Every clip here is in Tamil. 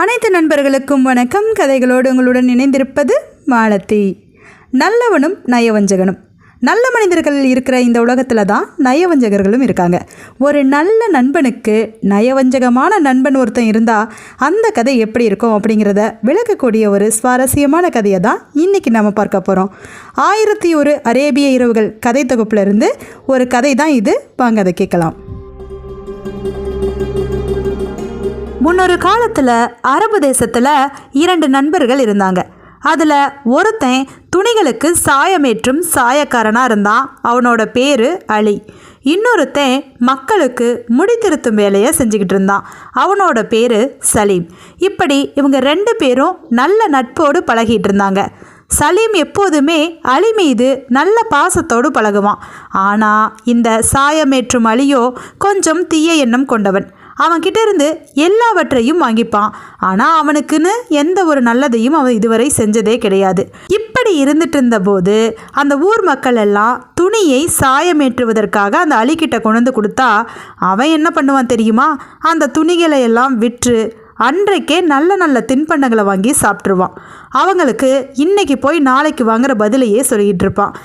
அனைத்து நண்பர்களுக்கும் வணக்கம். கதைகளோடு உங்களுடன் இணைந்திருப்பது மாலத்தி நல்லவனும் நயவஞ்சகனும். நல்ல மனிதர்கள் இருக்கிற இந்த உலகத்தில் தான் நயவஞ்சகர்களும் இருக்காங்க. ஒரு நல்ல நண்பனுக்கு நயவஞ்சகமான நண்பன் ஒருத்தன் இருந்தால் அந்த கதை எப்படி இருக்கும் அப்படிங்கிறத விளக்கக்கூடிய ஒரு சுவாரஸ்யமான கதையை தான் இன்றைக்கி நம்ம பார்க்க போகிறோம் ஆயிரத்தி ஒரு அரேபிய இரவுகள் கதை தொகுப்பிலிருந்து ஒரு கதை தான் இது. வாங்க அதை கேட்கலாம். முன்னொரு காலத்தில் அரபு தேசத்தில் இரண்டு நண்பர்கள் இருந்தாங்க. அதில் ஒருத்தன் துணிகளுக்கு சாயமேற்றும் சாயக்காரனாக இருந்தான். அவனோட பேர் அலி. இன்னொருத்தன் மக்களுக்கு முடி திருத்தும் வேலையை செஞ்சுக்கிட்டு இருந்தான். அவனோட பேர் சலீம். இப்படி இவங்க ரெண்டு பேரும் நல்ல நட்போடு பழகிட்டு இருந்தாங்க. சலீம் எப்போதுமே அலி மீது நல்ல பாசத்தோடு பழகுவான். ஆனால் இந்த சாயமேற்றும் அலியோ கொஞ்சம் தீய எண்ணம் கொண்டவன். அவன்கிட்ட இருந்து எல்லாவற்றையும் வாங்கிப்பான். ஆனால் அவனுக்குன்னு எந்த ஒரு நல்லதையும் அவன் இதுவரை செஞ்சதே கிடையாது. இப்படி இருந்துட்டு இருந்தபோது அந்த ஊர் மக்கள் எல்லாம் துணியை சாயமேற்றுவதற்காக அந்த அலிக்கிட்ட கொண்டு வந்து கொடுத்தா அவன் என்ன பண்ணுவான் தெரியுமா? அந்த துணிகளை எல்லாம் விற்று அன்றைக்கே நல்ல நல்ல தின்பண்டங்களை வாங்கி சாப்பிட்ருவான் அவங்களுக்கு இன்னைக்கு போய் நாளைக்கு வாங்குற பதிலையே சொல்லிக்கிட்டு இருப்பான்.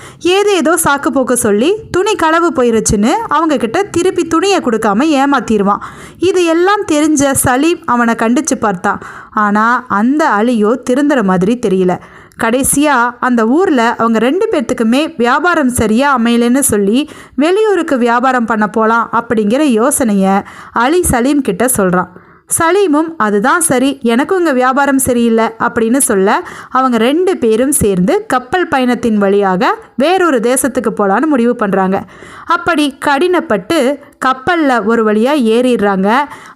ஏதோ சாக்கு போக்க சொல்லி துணி களவு போயிருச்சுன்னு அவங்க கிட்ட திருப்பி துணியை கொடுக்காம ஏமாத்திடுவான் இது எல்லாம் தெரிஞ்ச சலீம் அவனை கண்டிச்சு பார்த்தான். ஆனால் அந்த அழியோ திருந்துற மாதிரி தெரியல. கடைசியாக அந்த ஊரில் அவங்க ரெண்டு பேர்த்துக்குமே வியாபாரம் சரியாக அமையலைன்னு சொல்லி வெளியூருக்கு வியாபாரம் பண்ண போகலாம் அப்படிங்கிற யோசனையை அலி சலீம் கிட்ட சொல்கிறான் சலீமும் அதுதான் சரி எனக்கும் இங்கே வியாபாரம் சரியில்லை அப்படின்னு சொல்ல அவங்க ரெண்டு பேரும் சேர்ந்து கப்பல் பயணத்தின் வழியாக வேறொரு தேசத்துக்கு போகலான்னு முடிவு பண்ணுறாங்க அப்படி கடினப்பட்டு கப்பலில் ஒரு வழியாக ஏறிடுறாங்க.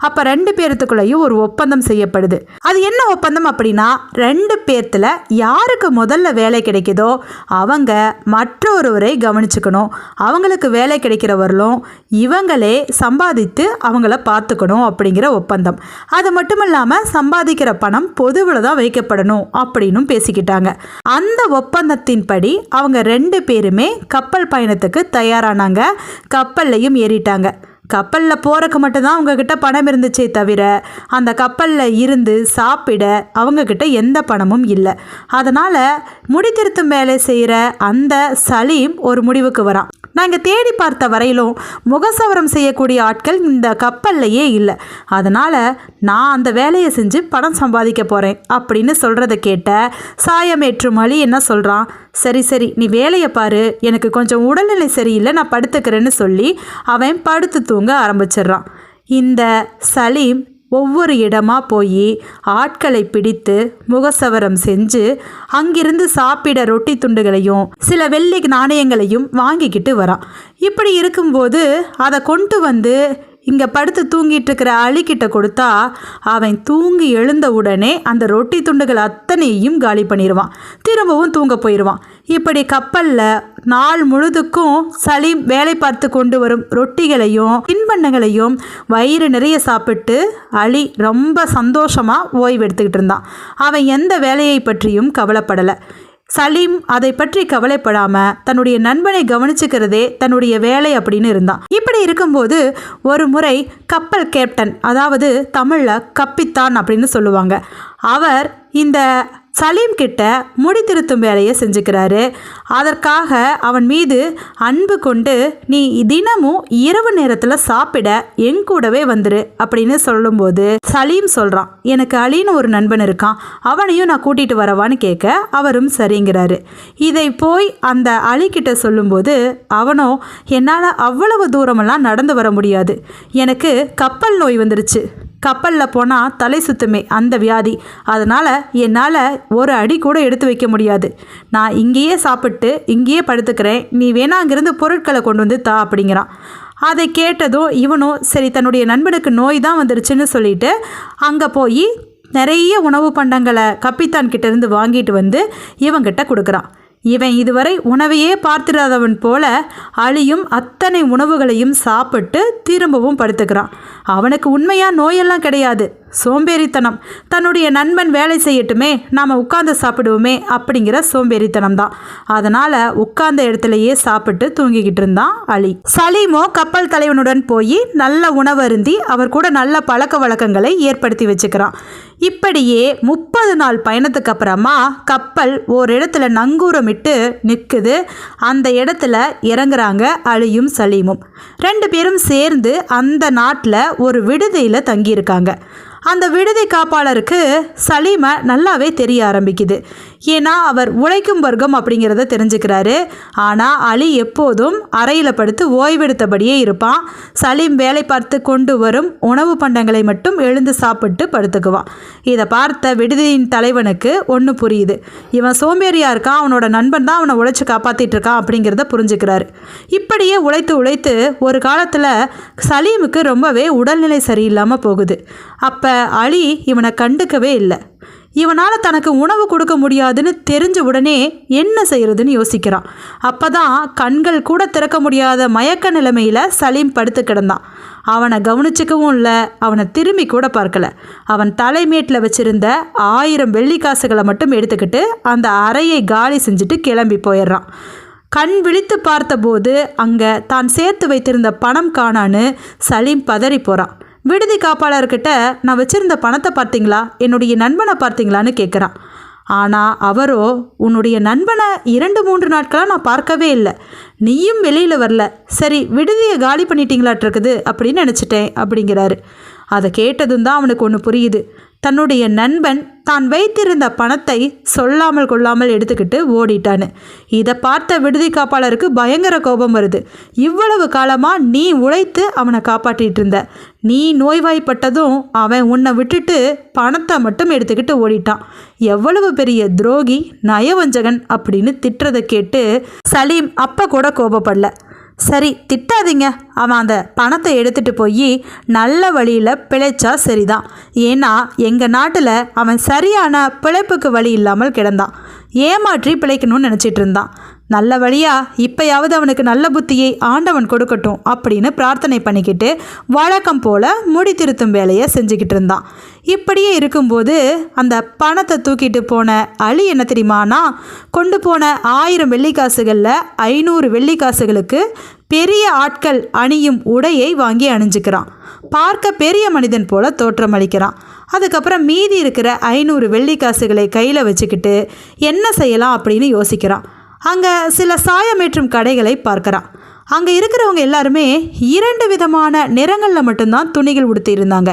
அப்போ ரெண்டு பேர்த்துக்குள்ளேயும் ஒரு ஒப்பந்தம் செய்யப்படுது. அது என்ன ஒப்பந்தம் அப்படின்னா ரெண்டு பேர்த்தில் யாருக்கு முதல்ல வேலை கிடைக்குதோ அவங்க மற்றொருவரை கவனிச்சுக்கணும். அவங்களுக்கு வேலை கிடைக்கிறவர்களும் இவங்களே சம்பாதித்து அவங்கள பார்த்துக்கணும் அப்படிங்கிற ஒப்பந்தம். அது மட்டும் இல்லாமல் சம்பாதிக்கிற பணம் பொதுவில் தான் வைக்கப்படணும் அப்படின்னும் பேசிக்கிட்டாங்க. அந்த ஒப்பந்தத்தின்படி அவங்க ரெண்டு பேருமே கப்பல் பயணத்துக்கு தயாரானாங்க. கப்பல்லையும் ஏறிட்டாங்க. கப்பலில் போகிறக்கு மட்டும்தான் அவங்கக்கிட்ட பணம் இருந்துச்சே தவிர அந்த கப்பலில் இருந்து சாப்பிட அவங்கக்கிட்ட எந்த பணமும் இல்லை. அதனால் முடித்திருத்தும் வேலை செய்கிற அந்த சலீம் ஒரு முடிவுக்கு வரான். நாங்கள் தேடி பார்த்த வரையிலும் முகசவரம் செய்யக்கூடிய ஆட்கள் இந்த கப்பல்லையே இல்லை. அதனால் நான் அந்த வேலையை செஞ்சு பணம் சம்பாதிக்க போகிறேன் அப்படின்னு சொல்கிறத கேட்ட சாயமேற்று மலி என்ன சொல்கிறான் சரி சரி நீ வேலையை பாரு. எனக்கு கொஞ்சம் உடல்நிலை சரியில்லை நான் படுத்துக்கிறேன்னு சொல்லி அவன் படுத்து தூங்க ஆரம்பிச்சிடுறான். இந்த சலீம் ஒவ்வொரு இடமா போய் ஆட்களை பிடித்து முகசவரம் செஞ்சு அங்கிருந்து சாப்பிட ரொட்டி துண்டுகளையும் சில வெள்ளி நாணயங்களையும் வாங்கிக்கிட்டு வரான். இப்படி இருக்கும்போது அதை கொண்டு வந்து இங்கே படுத்து தூங்கிட்டு இருக்கிற அலிக்கிட்ட கொடுத்தா அவன் தூங்கி எழுந்த உடனே அந்த ரொட்டி துண்டுகள் அத்தனையும் காலி பண்ணிடுவான் திரும்பவும் தூங்க போயிடுவான் இப்படி கப்பலில் நாள் முழுதுக்கும் சலீம் வேலை பார்த்து கொண்டு வரும் ரொட்டிகளையும் பின்பண்ணங்களையும் வயிறு நிறைய சாப்பிட்டு அலி ரொம்ப சந்தோஷமாக ஓய்வெடுத்துக்கிட்டு இருந்தான். அவன் எந்த வேலையை பற்றியும் கவலைப்படலை. சலீம் அதை பற்றி கவலைப்படாம தன்னுடைய நண்பனை கவனிச்சுக்கிறதே தன்னுடைய வேலை அப்படின்னு இருந்தான். இப்படி இருக்கும்போது ஒரு முறை கப்பல் கேப்டன் அதாவது தமிழில் கப்பித்தான் அப்படின்னு சொல்லுவாங்க. அவர் இந்த சலீம் கிட்ட முடி திருத்தும் வேலையை செஞ்சுக்கிறாரு. அதற்காக அவன் மீது அன்பு கொண்டு நீ தினமும் இரவு நேரத்தில் சாப்பிட என் கூடவே வந்துரு அப்படின்னு சொல்லும்போது சலீம் சொல்கிறான் எனக்கு அலின்னு ஒரு நண்பன் இருக்கான் அவனையும் நான் கூட்டிகிட்டு வரவான்னு கேட்க அவரும் சரிங்கிறாரு. இதை போய் அந்த அலி கிட்ட சொல்லும்போது அவனோ என்னால் அவ்வளவு தூரமெல்லாம் நடந்து வர முடியாது. எனக்கு கப்பல் நோய் வந்துருச்சு. கப்பலில் போனால் தலை சுத்துமே அந்த வியாதி. அதனால் என்னால் ஒரு அடி கூட எடுத்து வைக்க முடியாது. நான் இங்கேயே சாப்பிட்டு இங்கேயே படுத்துக்கிறேன். நீ வேணா அங்கேருந்து பொருட்களை கொண்டு வந்து தா அப்படிங்கிறான். அதை கேட்டதும் இவனும் சரி தன்னுடைய நண்பனுக்கு நோய் தான் வந்துருச்சுன்னு சொல்லிட்டு அங்கே போய் நிறைய உணவு பண்டங்களை கப்பித்தான் கிட்டேருந்து வாங்கிட்டு வந்து இவங்கிட்ட கொடுக்குறான். இவன் இதுவரை உணவையே பார்த்திராதவன் போல அழியும் அத்தனை உணவுகளையும் சாப்பிட்டு திரும்பவும் படுத்துக்கிறான். அவனுக்கு உண்மையாக நோயெல்லாம் கிடையாது. சோம்பேறித்தனம். தன்னுடைய நண்பன் வேலை செய்யட்டுமே நாம் உட்கார்ந்து சாப்பிடுவோமே அப்படிங்கிற சோம்பேறித்தனம் தான் அதனால் உட்கார்ந்த இடத்துலையே சாப்பிட்டு தூங்கிக்கிட்டு இருந்தான் அலி. சலீமோ கப்பல் தலைவனுடன் போய் நல்ல உணவருந்தி அவர் கூட நல்ல பழக்க வழக்கங்களை ஏற்படுத்தி வச்சுக்கிறான். இப்படியே முப்பது நாள் பயணத்துக்கு அப்புறமா கப்பல் ஒரு இடத்துல நங்கூரமிட்டு நிற்குது அந்த இடத்துல இறங்குறாங்க அலியும் சலீமும். ரெண்டு பேரும் சேர்ந்து அந்த நாட்டில் ஒரு விடுதியில் தங்கியிருக்காங்க. அந்த விடுதி காப்பாளருக்கு சலீமை நல்லாவே தெரிய ஆரம்பிக்குது. ஏன்னா அவர் உழைக்கும் வர்க்கம் அப்படிங்கிறத தெரிஞ்சுக்கிறாரு. ஆனால் அலி எப்போதும் அறையில் படுத்து ஓய்வெடுத்தபடியே இருப்பான். சலீம் வேலை பார்த்து கொண்டு வரும் உணவு பண்டங்களை மட்டும் எழுந்து சாப்பிட்டு படுத்துக்குவான். இதை பார்த்த விடுதியின் தலைவனுக்கு ஒன்று புரியுது. இவன் சோம்பேறியாக இருக்கான் அவனோட நண்பன் தான் அவனை உழைச்சி காப்பாற்றிட்டு இருக்கான் அப்படிங்கிறத புரிஞ்சுக்கிறாரு. இப்படியே உழைத்து உழைத்து ஒரு காலத்தில் சலீமுக்கு ரொம்பவே உடல்நிலை சரியில்லாமல் போகுது. அப்போ அலி இவனை கண்டுக்கவே இல்லை. இவனால் தனக்கு உணவு கொடுக்க முடியாதுன்னு தெரிஞ்ச உடனே என்ன செய்யறதுன்னு யோசிக்கிறான். அப்போ தான் கண்கள் கூட திறக்க முடியாத மயக்க நிலைமையில் சலீம் படுத்து கிடந்தான். அவனை கவனிச்சிக்கவும் இல்லை அவனை திரும்பி கூட பார்க்கல. அவன் தலைமேட்டில் வச்சிருந்த ஆயிரம் வெள்ளி காசுகளை மட்டும் எடுத்துக்கிட்டு அந்த அறையை காலி செஞ்சுட்டு கிளம்பி போயிடுறான். கண் விழித்து பார்த்தபோது அங்கே தான் சேர்த்து வைத்திருந்த பணம் காணான்னு சலீம் பதறி போகிறான் விடுதி காப்பாளர்கிட்ட நான் வச்சிருந்த பணத்தை பார்த்தீங்களா? என்னுடைய நண்பனை பார்த்தீங்களான்னு கேட்குறான் ஆனால் அவரோ உன்னுடைய நண்பனை இரண்டு மூன்று நாட்களாக நான் பார்க்கவே இல்லை. நீயும் வெளியில் வரல. சரி விடுதியை காலி பண்ணிட்டீங்களாட்டிருக்குது அப்படின்னு நினச்சிட்டேன் அப்படிங்கிறாரு. அதை கேட்டதும் தான் அவனுக்கு ஒன்று புரியுது. தன்னுடைய நண்பன் தான் வைத்திருந்த பணத்தை சொல்லாமல் கொள்ளாமல் எடுத்துக்கிட்டு ஓடிட்டான்னு இதை பார்த்த விடுதி காப்பாளருக்கு பயங்கர கோபம் வருது. இவ்வளவு காலமாக நீ உழைத்து அவனை காப்பாற்றிட்டு இருந்த. நீ நோய்வாய்ப்பட்டதும் அவன் உன்னை விட்டுட்டு பணத்தை மட்டும் எடுத்துக்கிட்டு ஓடிட்டான். எவ்வளவு பெரிய துரோகி நயவஞ்சகன் அப்படின்னு திட்டுறதை கேட்டு சலீம் அப்போ கூட கோபப்படல. சரி திட்டாதீங்க. அவன் அந்த பணத்தை எடுத்துட்டு போய் நல்ல வழியில் பிழைச்சா சரிதான். ஏன்னா எங்கள் நாட்டில் அவன் சரியான பிழைப்புக்கு வழி இல்லாமல் கிடந்தான். ஏமாற்றி பிழைக்கணும்னு நினச்சிட்டு இருந்தான். நல்ல வழியா இப்பயாவது அவனுக்கு நல்ல புத்தியை ஆண்டவன் கொடுக்கட்டும் அப்படின்னு பிரார்த்தனை பண்ணிக்கிட்டு வழக்கம் போல முடி திருத்தும் வேலையை செஞ்சுக்கிட்டு இருந்தான். இப்படியே இருக்கும்போது அந்த பணத்தை தூக்கிட்டு போன அலி என்ன தெரியுமானா கொண்டு போன ஆயிரம் வெள்ளிக்காசுகளில் ஐநூறு வெள்ளிக்காசுகளுக்கு பெரிய ஆட்கள் அணியும் உடையை வாங்கி அணிஞ்சுக்கிறான். பார்க்க பெரிய மனிதன் போல தோற்றமளிக்கிறான் அதுக்கப்புறம் மீதி இருக்கிற ஐநூறு வெள்ளிக்காசுகளை கையில் வச்சுக்கிட்டு என்ன செய்யலாம் அப்படின்னு யோசிக்கிறான். அங்கே சில சாயமேற்றும் கடைகளை பார்க்குறான். அங்கே இருக்கிறவங்க எல்லாருமே இரண்டு விதமான நிறங்களில் மட்டும்தான் துணிகள் உடுத்தியிருந்தாங்க.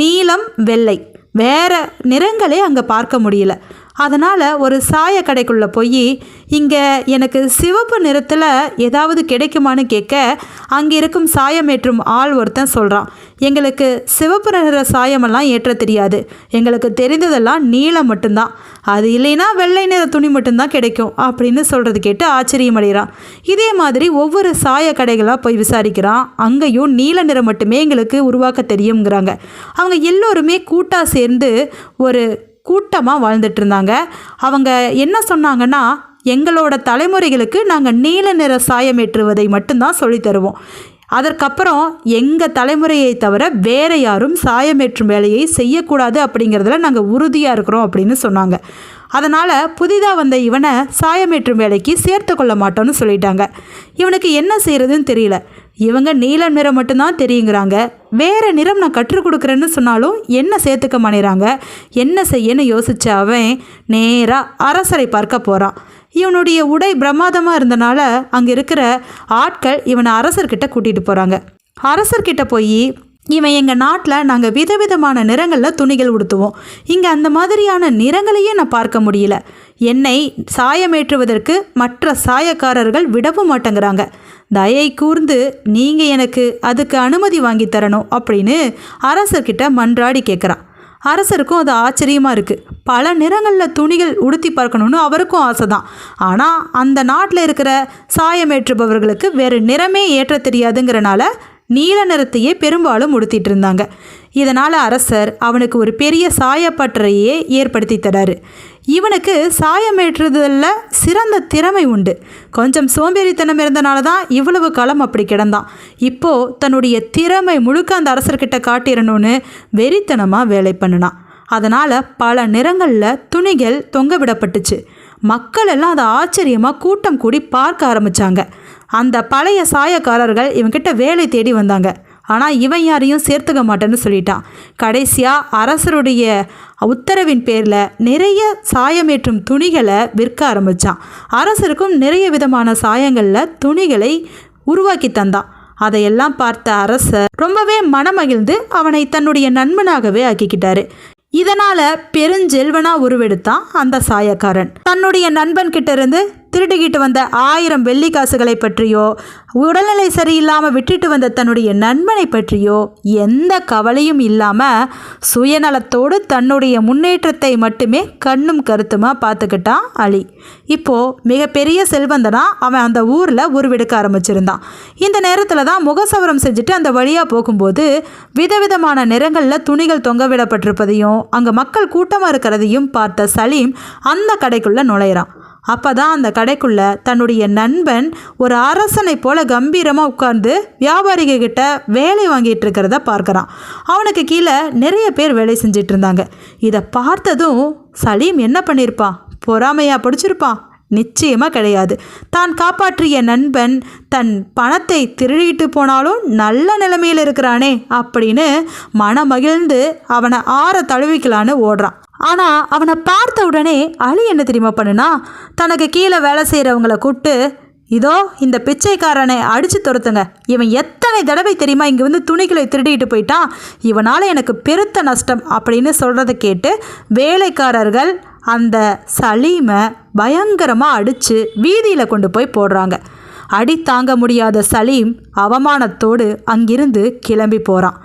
நீலம் வெள்ளை. வேற நிறங்களே அங்கே பார்க்க முடியல. அதனால் ஒரு சாய கடைக்குள்ளே போய் இங்கே எனக்கு சிவப்பு நிறத்தில் ஏதாவது கிடைக்குமான்னு கேட்க அங்கே இருக்கும் சாயமேற்றும் ஆள் ஒருத்தன் சொல்கிறான் எங்களுக்கு சிவப்பு நிற சாயமெல்லாம் ஏற்ற தெரியாது. எங்களுக்கு தெரிந்ததெல்லாம் நீலம் மட்டும்தான். அது இல்லைன்னா வெள்ளை நிற துணி மட்டும்தான் கிடைக்கும் அப்படின்னு சொல்கிறது கேட்டு ஆச்சரியமடைகிறான். இதே மாதிரி ஒவ்வொரு சாய கடைகளாக போய் விசாரிக்கிறான். அங்கேயும் நீல நிறம் மட்டுமே எங்களுக்கு உருவாக்க தெரியுங்கிறாங்க அவங்க எல்லோருமே கூட்டாக சேர்ந்து ஒரு கூட்டமாக வாழ்ந்துட்டு இருந்தாங்க. அவங்க என்ன சொன்னாங்கன்னா எங்களோட தலைமுறைகளுக்கு நாங்கள் நீல நிற சாயமேற்றுவதை மட்டும்தான் சொல்லித் தருவோம். அதற்கப்புறம் எங்கள் தலைமுறையை தவிர வேறு யாரும் சாயமேற்றும் வேலையை செய்யக்கூடாது அப்படிங்கிறதுல நாங்கள் உறுதியாக இருக்கிறோம் அப்படின்னு சொன்னாங்க. அதனால் புதிதாக வந்த இவனை சாயமேற்றும் வேலைக்கு சேர்த்து கொள்ள மாட்டோம்னு சொல்லிட்டாங்க. இவனுக்கு என்ன செய்கிறதுன்னு தெரியல. இவங்க நீல நிறம் மட்டும்தான் தெரியுங்கிறாங்க. வேறு நிறம் நான் கற்றுக் கொடுக்குறேன்னு சொன்னாலும் என்ன சேர்த்துக்க மாட்டேறாங்க என்ன செய்யன்னு யோசிச்ச அவன் நேராக அரசரை பார்க்க போகிறான் இவனுடைய உடை பிரமாதமாக இருந்தனால அங்கே இருக்கிற ஆட்கள் இவனை அரசர்கிட்ட கூட்டிகிட்டு போகிறாங்க அரசர்கிட்ட போய் இவன் எங்கள் நாட்டில் நாங்கள் விதவிதமான நிறங்களில் துணிகள் உடுத்துவோம். இங்கே அந்த மாதிரியான நிறங்களையே நான் பார்க்க முடியல. என்னை சாயமேற்றுவதற்கு மற்ற சாயக்காரர்கள் விடவும் மாட்டேங்கிறாங்க. தயை கூர்ந்து நீங்கள் எனக்கு அதுக்கு அனுமதி வாங்கி தரணும் அப்படின்னு அரசர்கிட்ட மன்றாடி கேட்குறான். அரசருக்கும் அது ஆச்சரியமாக இருக்குது பல நிறங்களில் துணிகள் உடுத்தி பார்க்கணுன்னு அவருக்கும் ஆசை தான் ஆனால் அந்த நாட்டில் இருக்கிற சாயமேற்றுபவர்களுக்கு வேறு நிறமே ஏற்ற தெரியாதுங்கிறனால நீல நிறத்தையே பெரும்பாலும் உடுத்திட்டு இருந்தாங்க. இதனால் அரசர் அவனுக்கு ஒரு பெரிய சாயப்பட்டறையே ஏற்படுத்தி தராரு. இவனுக்கு சாயமேற்றுதல்ல சிறந்த திறமை உண்டு. கொஞ்சம் சோம்பேறித்தனம் இருந்தனால தான் இவ்வளவு காலம் அப்படி கிடந்தான். இப்போது தன்னுடைய திறமை முழுக்க அந்த அரசர்கிட்ட காட்டிடணும்னு வெறித்தனமாக வேலை பண்ணினான். அதனால் பல நிறங்களில் துணிகள் தொங்க விடப்பட்டுச்சு. மக்கள் எல்லாம் அதை ஆச்சரியமாக கூட்டம் கூடி பார்க்க ஆரம்பித்தாங்க அந்த பழைய சாயக்காரர்கள் இவங்கிட்ட வேலை தேடி வந்தாங்க. ஆனால் இவன் யாரையும் சேர்த்துக்க மாட்டேன்னு சொல்லிட்டான். கடைசியாக அரசருடைய உத்தரவின் பேரில் நிறைய சாயமேற்றும் துணிகளை விற்க ஆரம்பித்தான் அரசருக்கும் நிறைய விதமான சாயங்களில் துணிகளை உருவாக்கி தந்தான். அதையெல்லாம் பார்த்த அரசர் ரொம்பவே மனமகிழ்ந்து அவனை தன்னுடைய நண்பனாகவே ஆக்கிக்கிட்டாரு. இதனால் பெருஞ்செல்வனாக உருவெடுத்தான் அந்த சாயக்காரன். தன்னுடைய நண்பன்கிட்ட இருந்து திருடிக்கிட்டு வந்த ஆயிரம் வெள்ளி காசுகளை பற்றியோ உடல்நிலை சரியில்லாமல் விட்டுட்டு வந்த தன்னுடைய நண்பனை பற்றியோ எந்த கவலையும் இல்லாமல் சுயநலத்தோடு தன்னுடைய முன்னேற்றத்தை மட்டுமே கண்ணும் கருத்துமாக பார்த்துக்கிட்டான் அலி. இப்போது மிகப்பெரிய செல்வந்தனா அவன் அந்த ஊரில் உருவெடுக்க ஆரம்பிச்சிருந்தான். இந்த நேரத்தில் தான் முகசவரம் செஞ்சுட்டு அந்த வழியாக போகும்போது விதவிதமான நிறங்களில் துணிகள் தொங்கவிடப்பட்டிருப்பதையும் அங்கே மக்கள் கூட்டமாக இருக்கிறதையும் பார்த்த சலீம் அந்த கடைக்குள்ளே நுழையிறான். அப்போ தான் அந்த கடைக்குள்ள தன்னுடைய நண்பன் ஒரு அரசனை போல கம்பீரமாக உட்கார்ந்து வியாபாரிக கிட்ட வேலை வாங்கிட்டு இருக்கிறத பார்க்குறான். அவனுக்கு கீழே நிறைய பேர் வேலை செஞ்சிட்டு இருந்தாங்க. இதை பார்த்ததும் சலீம் என்ன பண்ணியிருப்பான் பொறாமையா பிடிச்சிருப்பான். நிச்சயமாக கிடையாது. தான் காப்பாற்றிய நண்பன் தன் பணத்தை திருடிட்டு போனாலும் நல்ல நிலைமையில் இருக்கிறானே அப்படின்னு மனமகிழ்ந்து அவனை ஆற தழுவிக்கலான்னு ஓடுறான். ஆனால் அவனை பார்த்த உடனே அலி என்ன தெரியுமா பண்ணுனா தனக்கு கீழே வேலை செய்கிறவங்களை கூப்பிட்டு இதோ இந்த பிச்சைக்காரனை அடித்து துரத்துங்க. இவன் எத்தனை தடவை தெரியுமா இங்கே வந்து துணிகளை திருடிட்டு போயிட்டான்? இவனால் எனக்கு பெருத்த நஷ்டம் அப்படின்னு சொல்கிறத கேட்டு வேலைக்காரர்கள் அந்த சலீமை பயங்கரமாக அடித்து வீதியில் கொண்டு போய் போடுறாங்க. அடி தாங்க முடியாத சலீம் அவமானத்தோடு அங்கிருந்து கிளம்பி போகிறான்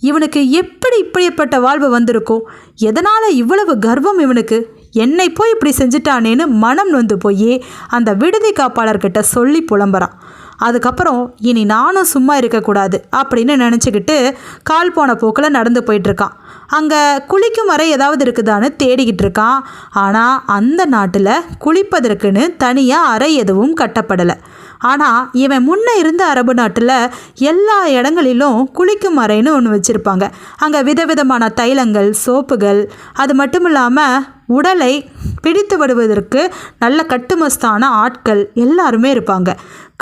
இவனுக்கு எப்படி இப்படிப்பட்ட வாழ்வு வந்திருக்கும் எதனால் இவ்வளவு கர்வம் இவனுக்கு? என்னை போய் இப்படி செஞ்சிட்டானேன்னு மனம் நொந்து போய் அந்த விடுதி காப்பாளர்கிட்ட சொல்லி புலம்புறான். அதுக்கப்புறம் இனி நானும் சும்மா இருக்கக்கூடாது அப்படின்னு நினச்சிக்கிட்டு கால் போன போக்கில் நடந்து போயிட்டுருக்கான் அங்கே குளிக்கும் அறை ஏதாவது இருக்குதான்னு தேடிக்கிட்டு இருக்கான். ஆனால் அந்த நாட்டில் குளிப்பதற்குன்னு தனியாக அறை எதுவும் கட்டப்படலை. ஆனால் இவன் முன்னே இருந்த அரபு நாட்டில் எல்லா இடங்களிலும் குளிக்கும் அறைன்னு ஒன்று வச்சுருப்பாங்க. அங்கே விதவிதமான தைலங்கள் சோப்புகள் அது மட்டும் இல்லாமல் உடலை பிடித்து விடுவதற்கு நல்ல கட்டுமஸ்தான ஆட்கள் எல்லாருமே இருப்பாங்க.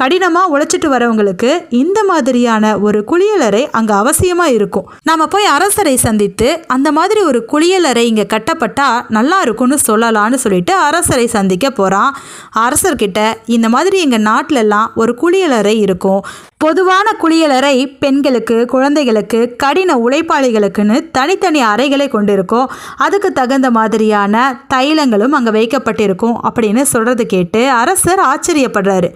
கடினமாக உழைச்சிட்டு வரவங்களுக்கு இந்த மாதிரியான ஒரு குளியலறை அங்கே அவசியமாக இருக்கும். நாம் போய் அரசரை சந்தித்து அந்த மாதிரி ஒரு குளியலறை இங்கே கட்டப்பட்டால் நல்லா இருக்கும்னு சொல்லலான்னு சொல்லிட்டு அரசரை சந்திக்க போகிறான் அரசர்கிட்ட இந்த மாதிரி எங்கள் நாட்டிலெல்லாம் ஒரு குளியலறை இருக்கும். பொதுவான குளியலறை பெண்களுக்கு குழந்தைகளுக்கு கடின உழைப்பாளிகளுக்குன்னு தனித்தனி அறைகளை கொண்டிருக்கும். அதுக்கு தகுந்த மாதிரியான தைலங்களும் அங்கே வைக்கப்பட்டிருக்கும் அப்படின்னு சொல்கிறது கேட்டு அரசர் ஆச்சரியப்படுறாரு.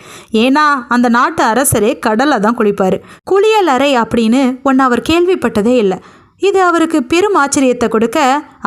ஏன்னா அந்த நாட்டு அரசரே கடலில் தான் குளிப்பார். குளியலறை அப்படின்னு ஒன்று அவர் கேள்விப்பட்டதே இல்லை. இது அவருக்கு பெரும் ஆச்சரியத்தை கொடுக்க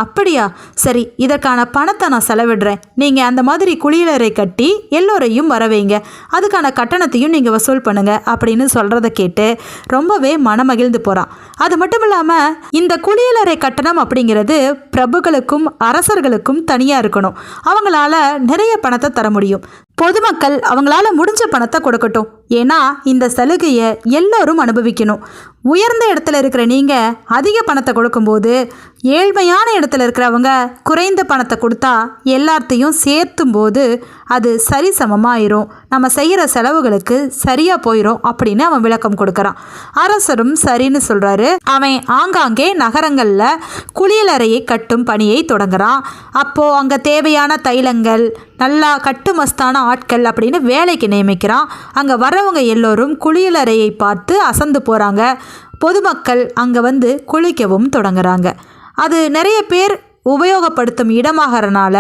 அப்படியா? சரி இதற்கான பணத்தை நான் செலவிடுறேன். நீங்கள் அந்த மாதிரி குளியலறை கட்டி எல்லோரையும் வரவைங்க. அதுக்கான கட்டணத்தையும் நீங்கள் வசூல் பண்ணுங்க அப்படின்னு சொல்கிறத கேட்டு ரொம்பவே மனமகிழ்ந்து போகிறான் அது மட்டும் இல்லாமல் இந்த குளியலறை கட்டணம் அப்படிங்கிறது பிரபுக்களுக்கும் அரசர்களுக்கும் தனியாக இருக்கணும். அவங்களால நிறைய பணத்தை தர முடியும். பொதுமக்கள் அவங்களால முடிஞ்ச பணத்தை கொடுக்கட்டும். ஏன்னா இந்த சலுகையை எல்லோரும் அனுபவிக்கணும். உயர்ந்த இடத்துல இருக்கிற நீங்கள் அதிக பணத்தை கொடுக்கும்போது ஏழ்மையான இடத்துல இருக்கிறவங்க குறைந்த பணத்தை கொடுத்தா எல்லாத்தையும் சேர்த்தும் போது அது சரி சமமாயிரும். நம்ம செய்கிற செலவுகளுக்கு சரியாக போயிடும் அப்படின்னு அவன் விளக்கம் கொடுக்குறான். அரசரும் சரின்னு சொல்கிறாரு அவன் ஆங்காங்கே நகரங்களில் குளியலறையை கட்டும் பணியை தொடங்குறான். அப்போது அங்கே தேவையான தைலங்கள் நல்லா கட்டுமஸ்தான ஆட்கள் அப்படின்னு வேலைக்கு நியமிக்கிறான். அங்கே வரவங்க எல்லோரும் குளியலறையை பார்த்து அசந்து போகிறாங்க பொதுமக்கள் அங்கே வந்து குளிக்கவும் தொடங்குறாங்க. அது நிறைய பேர் உபயோகப்படுத்தும் இடமாகறனால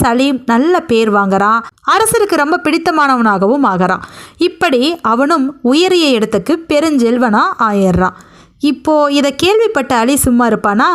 சலீம் நல்ல பேர் வாங்குறான். அரசருக்கு ரொம்ப பிடித்தமானவனாகவும் ஆகிறான். இப்படி அவனும் உயரிய இடத்துக்கு பெருஞ்செல்வனா ஆயிடுறான் இப்போ இதை கேள்விப்பட்ட அலி சும்மா இருப்பானா?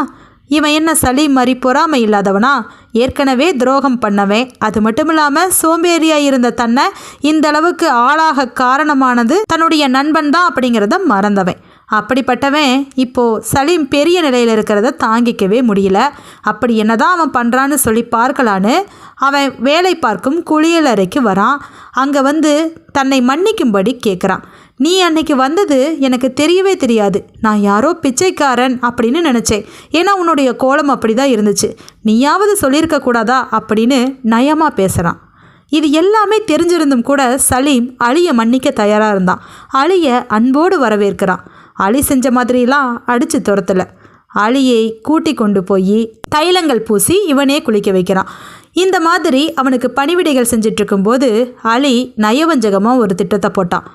இவன் என்ன சலீம் மாதிரி பொறாமை இல்லாதவனா? ஏற்கனவே துரோகம் பண்ணவன். அது மட்டும் இல்லாமல் சோம்பேறியாக இருந்த தன்னை இந்த அளவுக்கு ஆளாக காரணமானது தன்னுடைய நண்பன் தான் அப்படிங்கிறத மறந்தவன். அப்படிப்பட்டவன் இப்போது சலீம் பெரிய நிலையில் இருக்கிறத தாங்கிக்கவே முடியல. அப்படி என்னதான் அவன் பண்ணுறான்னு சொல்லி பார்க்கலான்னு அவன் வேலை பார்க்கும் குளியலறைக்கு வரான். அங்கே வந்து தன்னை மன்னிக்கும்படி கேட்குறான் நீ அன்னைக்கு வந்தது எனக்கு தெரியவே தெரியாது. நான் யாரோ பிச்சைக்காரன் அப்படின்னு நினச்சேன். ஏன்னா உன்னுடைய கோலம் அப்படி தான் இருந்துச்சு. நீயாவது சொல்லியிருக்க கூடாதா? அப்படின்னு நயமாக பேசுகிறான் இது எல்லாமே தெரிஞ்சிருந்தும் கூட சலீம் அலியை மன்னிக்க தயாராக இருந்தான். அலியை அன்போடு வரவேற்கிறான். அலி செஞ்ச மாதிரிலாம் அடித்து துரத்தலை. அலியை கூட்டி கொண்டு போய் தைலங்கள் பூசி இவனே குளிக்க வைக்கிறான். இந்த மாதிரி அவனுக்கு பணிவிடைகள் செஞ்சிட்ருக்கும்போது அலி நயவஞ்சகமாக ஒரு திட்டத்தை போட்டான்.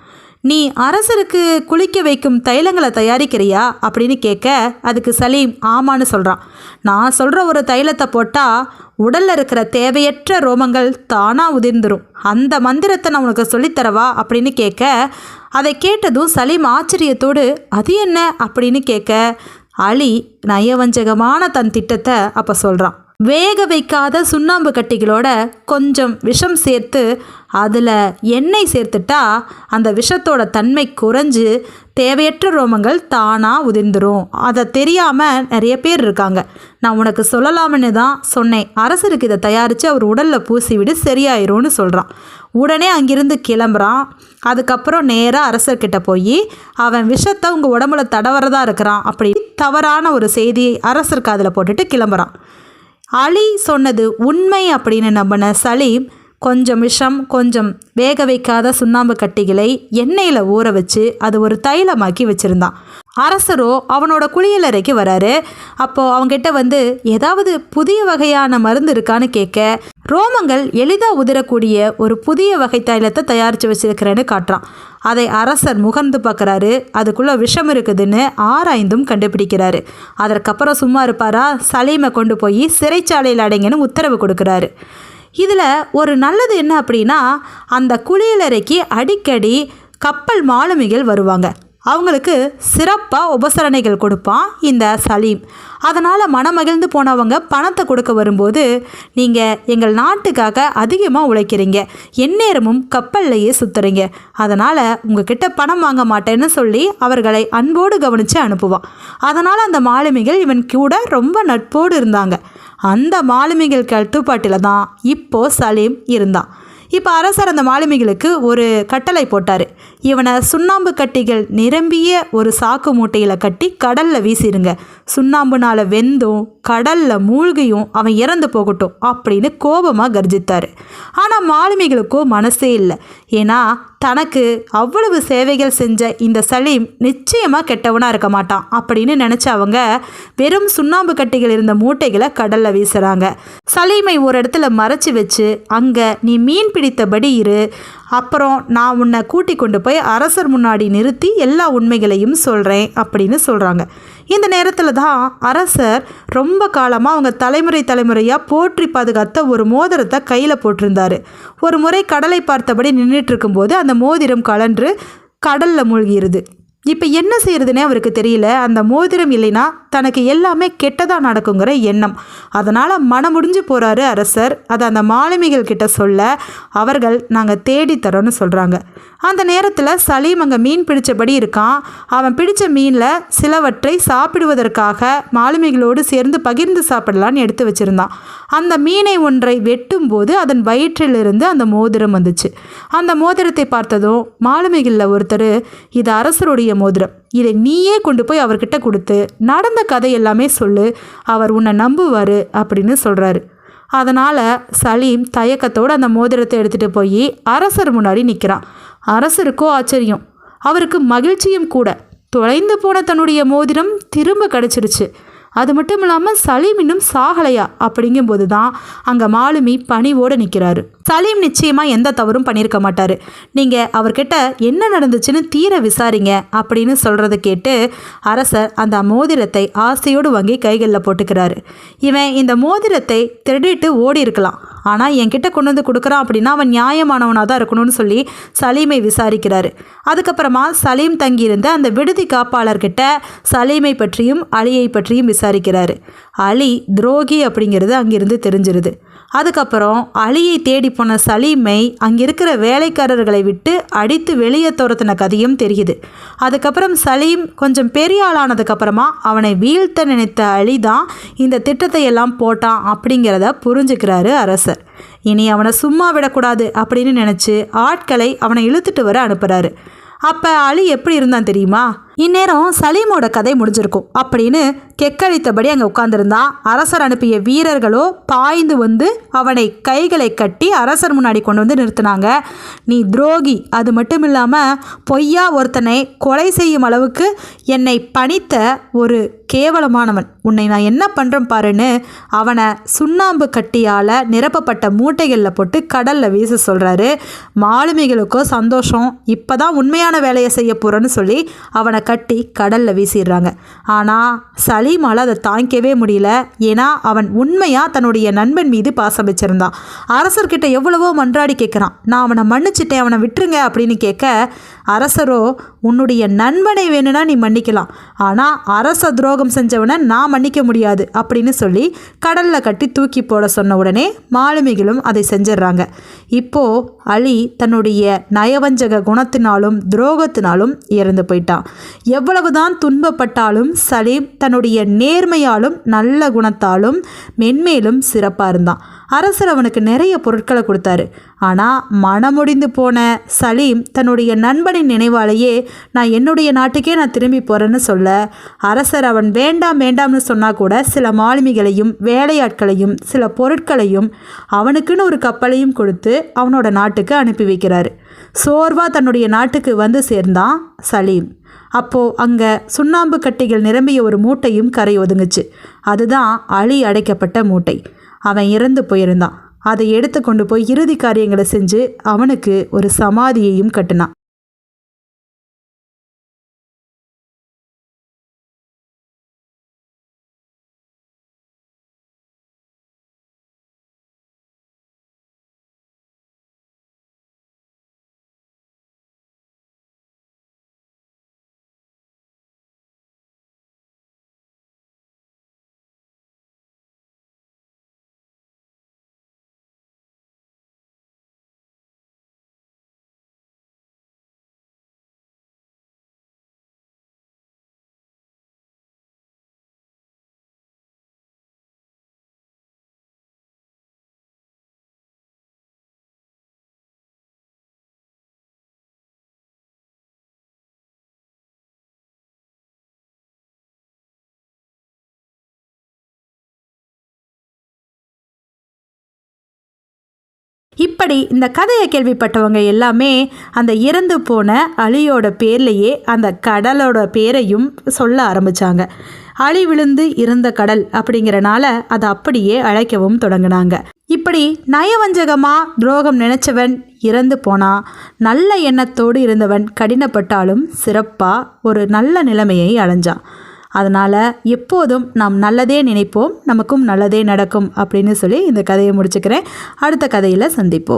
நீ அரசருக்கு குளிக்க வைக்கும் தைலங்களை தயாரிக்கிறியா? அப்படின்னு கேட்க அதுக்கு சலீம் ஆமான்னு சொல்கிறான் நான் சொல்கிற ஒரு தைலத்தை போட்டால் உடலில் இருக்கிற தேவையற்ற ரோமங்கள் தானாக உதிர்ந்துடும் அந்த மந்திரத்தை நான் உனக்கு சொல்லித்தரவா? அப்படின்னு கேட்க அதை கேட்டதும் சலீம் ஆச்சரியத்தோடு அது என்ன? அப்படின்னு கேட்க அலி நயவஞ்சகமான தன் திட்டத்தை அப்போ சொல்கிறான் வேக வைக்காத சுண்ணாம்பு கட்டிகளோட கொஞ்சம் விஷம் சேர்த்து அதில் எண்ணெய் சேர்த்துட்டா அந்த விஷத்தோட தன்மை குறைஞ்சு தேவையற்ற ரோமங்கள் தானாக உதிர்ந்துடும் அதை தெரியாமல் நிறைய பேர் இருக்காங்க. நான் உனக்கு சொல்லலாம்னு தான் சொன்னேன். அரசருக்கு இதை தயாரித்து அவர் உடலில் பூசி விடு சரியாயிரும்னு சொல்கிறான் உடனே அங்கிருந்து கிளம்புறான். அதுக்கப்புறம் நேராக அரசர்கிட்ட போய் அவன் விஷத்தை உங்கள் உடம்புல தடவரதாக இருக்கிறான் அப்படி தவறான ஒரு செய்தியை அரசர் அதில் போட்டுட்டு கிளம்புறான். அலி சொன்னது உண்மை அப்படின்னு நம்பின சலீம் கொஞ்சம் விஷம் கொஞ்சம் வேக வைக்காத சுண்ணாம்பு கட்டிகளை எண்ணெயில் ஊற வச்சு அது ஒரு தைலமாக்கி வச்சுருந்தான். அரசரோ அவனோட குளியலறைக்கு வராரு. அப்போது அவங்ககிட்ட வந்து ஏதாவது புதிய வகையான மருந்து இருக்கான்னு கேட்க ரோமங்கள் எளிதாக உதிரக்கூடிய ஒரு புதிய வகை தைலத்தை தயாரித்து வச்சிருக்கிறேன்னு காட்டுறான். அதை அரசர் முகர்ந்து பார்க்குறாரு அதுக்குள்ளே விஷம் இருக்குதுன்னு ஆராய்ந்தும் கண்டுபிடிக்கிறாரு. அதற்கப்புறம் சும்மா இருப்பாரா? சலீமை கொண்டு போய் சிறைச்சாலையில் அடைங்கன்னு உத்தரவு கொடுக்குறாரு. இதில் ஒரு நல்லது என்ன அப்படின்னா அந்த குளியலறைக்கு அடிக்கடி கப்பல் மாலுமிகள் வருவாங்க. அவங்களுக்கு சிறப்பாக உபசரணைகள் கொடுப்பான் இந்த சலீம். அதனால் மனமகிழ்ந்து போனவங்க பணத்தை கொடுக்க வரும்போது நீங்கள் எங்கள் நாட்டுக்காக அதிகமாக உழைக்கிறீங்க. எந்நேரமும் கப்பல்லையே சுற்றுறீங்க அதனால் உங்ககிட்ட பணம் வாங்க மாட்டேன்னு சொல்லி அவர்களை அன்போடு கவனித்து அனுப்புவான். அதனால் அந்த மாலுமிகள் இவன் கூட ரொம்ப நட்போடு இருந்தாங்க. அந்த மாலுமிகள் கட்டுப்பாட்டில் தான் இப்போ சலீம் இருந்தான். இப்போ அரசர் அந்த மாலுமிகளுக்கு ஒரு கட்டளை போட்டார். இவனை சுண்ணாம்பு கட்டிகள் நிரம்பிய ஒரு சாக்கு மூட்டையில் கட்டி கடலில் வீசிடுங்க சுண்ணாம்புனால் வெந்தும் கடலில் மூழ்கியும் அவன் இறந்து போகட்டும் அப்படின்னு கோபமாக கர்ஜித்தார். ஆனால் மாலுமிகளுக்கோ மனசே இல்லை. ஏன்னா தனக்கு அவ்வளவு சேவைகள் செஞ்ச இந்த சலீம் நிச்சயமாக கெட்டவனாக இருக்க மாட்டான் அப்படின்னு நினச்ச அவங்க வெறும் சுண்ணாம்பு கட்டிகள் இருந்த மூட்டைகளை கடலில் வீசுகிறாங்க சலீமை ஒரு இடத்துல மறைச்சி வச்சு அங்கே நீ மீன் பிடித்தபடி இரு. அப்புறம் நான் உன்னை கூட்டி கொண்டு போய் அரசர் முன்னாடி நிறுத்தி எல்லா உண்மைகளையும் சொல்கிறேன் அப்படின்னு சொல்கிறாங்க இந்த நேரத்தில் தான் அரசர் ரொம்ப காலமாக அவங்க தலைமுறை தலைமுறையாக போற்றி பாதுகாத்த ஒரு மோதிரத்தை கையில் போட்டிருந்தார். ஒரு முறை கடலை பார்த்தபடி நின்றுட்டு இருக்கும்போது அந்த மோதிரம் கலன்று கடலில் மூழ்கிடுது இப்போ என்ன செய்யறதுனே அவருக்கு தெரியல. அந்த மோதிரம் இல்லைன்னா தனக்கு எல்லாமே கெட்டதாக நடக்குங்கிற எண்ணம். அதனால் மனமுடிஞ்சு போகிறாரு அரசர். அதை அந்த மாலுமிகள் கிட்ட சொல்ல அவர்கள் நாங்கள் தேடித்தரோன்னு சொல்கிறாங்க அந்த நேரத்தில் சலீம் அங்கே மீன் பிடித்தபடி இருக்கான். அவன் பிடித்த மீனில் சிலவற்றை சாப்பிடுவதற்காக மாலுமிகளோடு சேர்ந்து பகிர்ந்து சாப்பிடலான்னு எடுத்து வச்சுருந்தான். அந்த மீனை ஒன்றை வெட்டும்போது அதன் வயிற்றிலிருந்து அந்த மோதிரம் வந்துச்சு. அந்த மோதிரத்தை பார்த்ததும் மாலுமிகளில் ஒருத்தர் இது அரசருடைய மோதிரம். இதை நீயே கொண்டு போய் அவர்கிட்ட கொடுத்து நடந்த கதை எல்லாமே சொல்லு அவர் உன்னை நம்புவார் அப்படின்னு சொல்கிறாரு அதனால் சலீம் தயக்கத்தோடு அந்த மோதிரத்தை எடுத்துகிட்டு போய் அரசர் முன்னாடி நிற்கிறான் அரசருக்கோ ஆச்சரியம். அவருக்கு மகிழ்ச்சியும் கூட. தொலைந்து போன தன்னுடைய மோதிரம் திரும்ப கிடச்சிருச்சு. அது மட்டும் இல்லாமல் சலீம் இன்னும் சாகலையா அப்படிங்கும்போது தான் அங்கே மாலுமி பணிவோடு நிற்கிறாரு சலீம் நிச்சயமாக எந்த தவறும் பண்ணியிருக்க மாட்டார். நீங்கள் அவர்கிட்ட என்ன நடந்துச்சுன்னு தீர விசாரிங்க அப்படின்னு சொல்கிறத கேட்டு அரசர் அந்த மோதிரத்தை ஆசையோடு வாங்கி கைகளில் போட்டுக்கிறாரு. இவன் இந்த மோதிரத்தை திருடிட்டு ஓடி இருக்கலாம். ஆனால் என்கிட்ட கொண்டு வந்து கொடுக்குறான் அப்படின்னா அவன் நியாயமானவனாக தான் இருக்கணும்னு சொல்லி சலீமை விசாரிக்கிறாரு. அதுக்கப்புறமா சலீம் தங்கியிருந்த அந்த விடுதி காப்பாளர்கிட்ட சலீமை பற்றியும் அலியை பற்றியும் விசாரிக்கிறாரு. அலி துரோகி அப்படிங்கிறது அங்கிருந்து தெரிஞ்சிருது. அதுக்கப்புறம் அலியை தேடி போன சலீமை அங்கே இருக்கிற வேலைக்காரர்களை விட்டு அடித்து வெளியே துரத்தின கதையும் தெரியுது. அதுக்கப்புறம் சலீம் கொஞ்சம் பெரிய ஆளானதுக்கப்புறமா அவனை வீழ்த்த நினைத்த அலி தான் இந்த திட்டத்தை எல்லாம் போட்டான் அப்படிங்கிறத புரிஞ்சுக்கிறாரு அரசர். இனி அவனை சும்மா விடக்கூடாது அப்படின்னு நினச்சி ஆட்களை அவனை இழுத்துட்டு வர அனுப்புகிறாரு அப்போ அலி எப்படி இருந்தான் தெரியுமா? இந்நேரம் சலீமோட கதை முடிஞ்சிருக்கும் அப்படின்னு கெக்களித்தபடி அங்கே உட்காந்துருந்தான் அரசர் அனுப்பிய வீரர்களோ பாய்ந்து வந்து அவனை கைகளை கட்டி அரசர் முன்னாடி கொண்டு வந்து நிறுத்தினாங்க. நீ துரோகி அது மட்டும் இல்லாமல் பொய்யா ஒருத்தனை கொலை செய்யும் அளவுக்கு என்னை பணித்த ஒரு கேவலமானவன். உன்னை நான் என்ன பண்ணுறேன் பாருன்னு அவனை சுண்ணாம்பு கட்டியால் நிரப்பப்பட்ட மூட்டைகளில் போட்டு கடலில் வீச சொல்கிறாரு மாலுமிகளுக்கோ சந்தோஷம் இப்போ தான் உண்மையான வேலையை செய்ய போகிறேன்னு சொல்லி அவனை கட்டி கடலில் வீசிடுறாங்க. ஆனால் சலீமால் அதை தாங்கிக்கவே முடியல. ஏன்னா அவன் உண்மையாக தன்னுடைய நண்பன் மீது பாசம் வச்சிருந்தான். அரசர்கிட்ட எவ்வளவோ மன்றாடி கேட்குறான் நான் அவனை மன்னிச்சிட்டேன் அவனை விட்டுருங்க அப்படின்னு கேட்க அரசரோ உன்னுடைய நண்பனை வேணும்னா நீ மன்னிக்கலாம். ஆனால் அரச துரோகம் செஞ்சவனை நான் மன்னிக்க முடியாது அப்படின்னு சொல்லி கடலில் கட்டி தூக்கி போட சொன்ன உடனே மாலுமிகளும் அதை செஞ்சிடுறாங்க. இப்போ அலி தன்னுடைய நயவஞ்சக குணத்தினாலும் துரோகத்தினாலும் இறந்து போயிட்டான். எவ்வளவுதான் துன்பப்பட்டாலும் சலீம் தன்னுடைய நேர்மையாலும் நல்ல குணத்தாலும் மென்மேலும் சிறப்பாக இருந்தான். அரசர் அவனுக்கு நிறைய பொருட்களை கொடுத்தாரு. ஆனால் மனமுடிந்து போன சலீம் தன்னுடைய நண்பனின் நினைவாலேயே நான் என்னுடைய நாட்டுக்கே நான் திரும்பி போகிறேன்னு சொல்ல அரசர் அவன் வேண்டாம் வேண்டாம்னு சொன்னால் கூட சில மாலுமிகளையும் வேலையாட்களையும் சில பொருட்களையும் அவனுக்குன்னு ஒரு கப்பலையும் கொடுத்து அவனோட நாட்டுக்கு அனுப்பி வைக்கிறாரு. சோர்வாக தன்னுடைய நாட்டுக்கு வந்து சேர்ந்தான் சலீம். அப்போது அங்கே சுண்ணாம்பு கட்டிகள் நிரம்பிய ஒரு மூட்டையும் கரை ஒதுங்குச்சு. அதுதான் அழி அடைக்கப்பட்ட மூட்டை. அவன் இறந்து போயிருந்தான். அதை எடுத்து கொண்டு போய் இறுதி காரியங்களை செஞ்சு அவனுக்கு ஒரு சமாதியையும் கட்டினான். இப்படி இந்த கதையை கேள்விப்பட்டவங்க எல்லாமே அந்த இறந்து போன அலியோட பேர்லேயே அந்த கடலோட பேரையும் சொல்ல ஆரம்பித்தாங்க அழி விழுந்து இருந்த கடல் அப்படிங்கிறனால அதை அப்படியே அழைக்கவும் தொடங்கினாங்க. இப்படி நயவஞ்சகமாக துரோகம் நினைச்சவன் இறந்து போனா நல்ல எண்ணத்தோடு இருந்தவன் கடினப்பட்டாலும் சிறப்பாக ஒரு நல்ல நிலைமையை அடைஞ்சான். அதனால் எப்போதும் நாம் நல்லதே நினைப்போம் நமக்கும் நல்லதே நடக்கும் அப்படின்னு சொல்லி இந்த கதையை முடிச்சுக்கிறேன். அடுத்த கதையில் சந்திப்போம்.